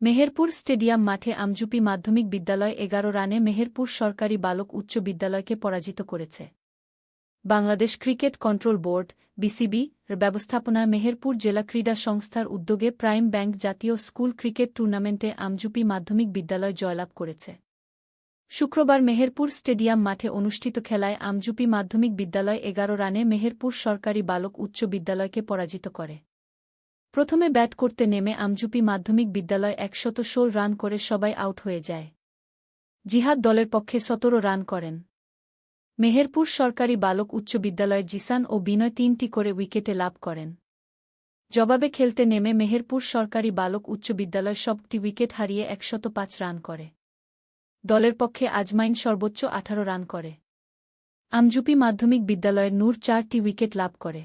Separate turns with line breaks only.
Meherpur stadium মাঠে আমজুপি মাধ্যমিক বিদ্যালয় এগারো রানে মেহেরপুর সরকারি বালক উচ্চ বিদ্যালয়কে পরাজিত করেছে। Bangladesh cricket control board, BCB, এর ব্যবস্থাপনায় মেহেরপুর জেলা ক্রীড়া সংস্থার উদ্যোগে প্রাইম ব্যাংক জাতীয় স্কুল ক্রিকেট টুর্নামেন্টে আমজুপি মাধ্যমিক বিদ্যালয় জয়লাভ করেছে। শুক্রবার মেহেরপুর স্টেডিয়াম মাঠে অনুষ্ঠিত খেলায় আমজুপি মাধ্যমিক বিদ্যালয় এগারো রানে মেহেরপুর সরকারি বালক উচ্চ বিদ্যালয়কে পরাজিত করে। প্রথমে ব্যাট করতে নেমে আমজুপি মাধ্যমিক বিদ্যালয় একশত ষোল রান করে সবাই আউট হয়ে যায়। জিহাদ দলের পক্ষে সতেরো রান করেন। মেহেরপুর সরকারি বালক উচ্চ বিদ্যালয়ের জিসান ও বিনয় তিনটি করে উইকেটে লাভ করেন। জবাবে খেলতে নেমে মেহেরপুর সরকারি বালক উচ্চ বিদ্যালয় সবটি উইকেট হারিয়ে একশত পাঁচ রান করে। দলের পক্ষে আজমাইন সর্বোচ্চ আঠারো রান করে। আমজুপি মাধ্যমিক বিদ্যালয়ের নূর চারটি উইকেট লাভ করে।